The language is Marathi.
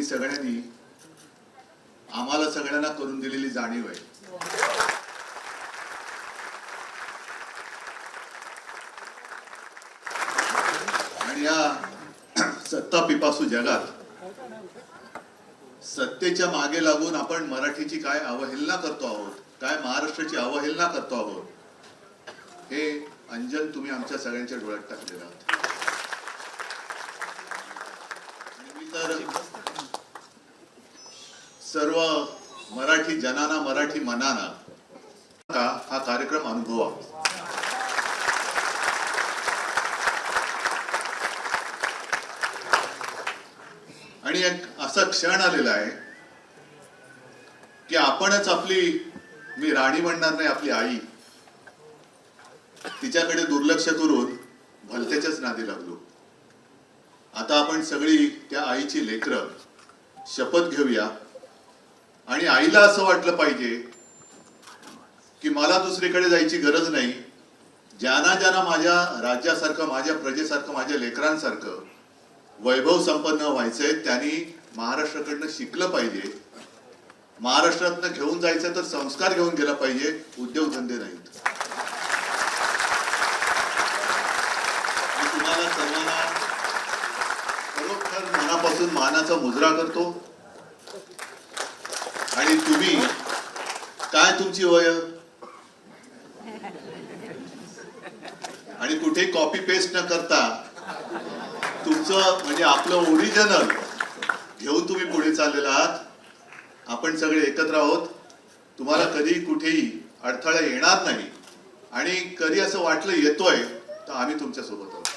तुम्ही सगळ्यांनी आम्हाला सगळ्यांना करून दिलेली जाणीव आहे. आणि या सत्ता पिपासू जगात सत्तेच्या मागे लागून आपण मराठीची काय अवहेलना करतो आहोत काय महाराष्ट्राची अवहेलना करतो आहोत हे अंजन तुम्ही आमच्या सगळ्यांच्या डोळ्यात टाकलेलं आहात आणि मी तर सर्व मराठी जनाना मराठी मनाना का हा कार्यक्रम अनुभवा. आणि एक असा क्षण आलेला आहे की आपणच आपली मी राणी म्हणणार नाही आपली आई तिच्याकडे दुर्लक्ष करून भलत्याच्याच नादी लागलो. आता आपण सगळी त्या आईची लेकरं शपथ घेऊया. आणि आईला असं वाटलं पाहिजे की मला दुसरीकडे जायची गरज नाही. ज्यांना ज्यांना माझ्या राज्यासारखं माझ्या प्रजेसारखं माझ्या लेकरांसारखं वैभव संपन्न व्हायचंय त्यांनी महाराष्ट्राकडनं शिकलं पाहिजे. महाराष्ट्रातनं घेऊन जायचं तर संस्कार घेऊन गेला पाहिजे उद्योगधंदे नाहीत. तुम्हाला सर्वांना खरोखर मनापासून मानाचा मुजरा करतो. आणि तुम्ही? काय तुमची वय आणि कुठे कॉपी पेस्ट न करता तुमचं म्हणजे आपलं ओरिजिनल घेऊन तुम्ही पुढे चाललेला आहात. आपण सगळे एकत्र आहोत. तुम्हाला कधी कुठेही अडथळा येणार नाही. आणि कधी असं वाटलं येतोय तर आम्ही तुमच्यासोबत आहोत.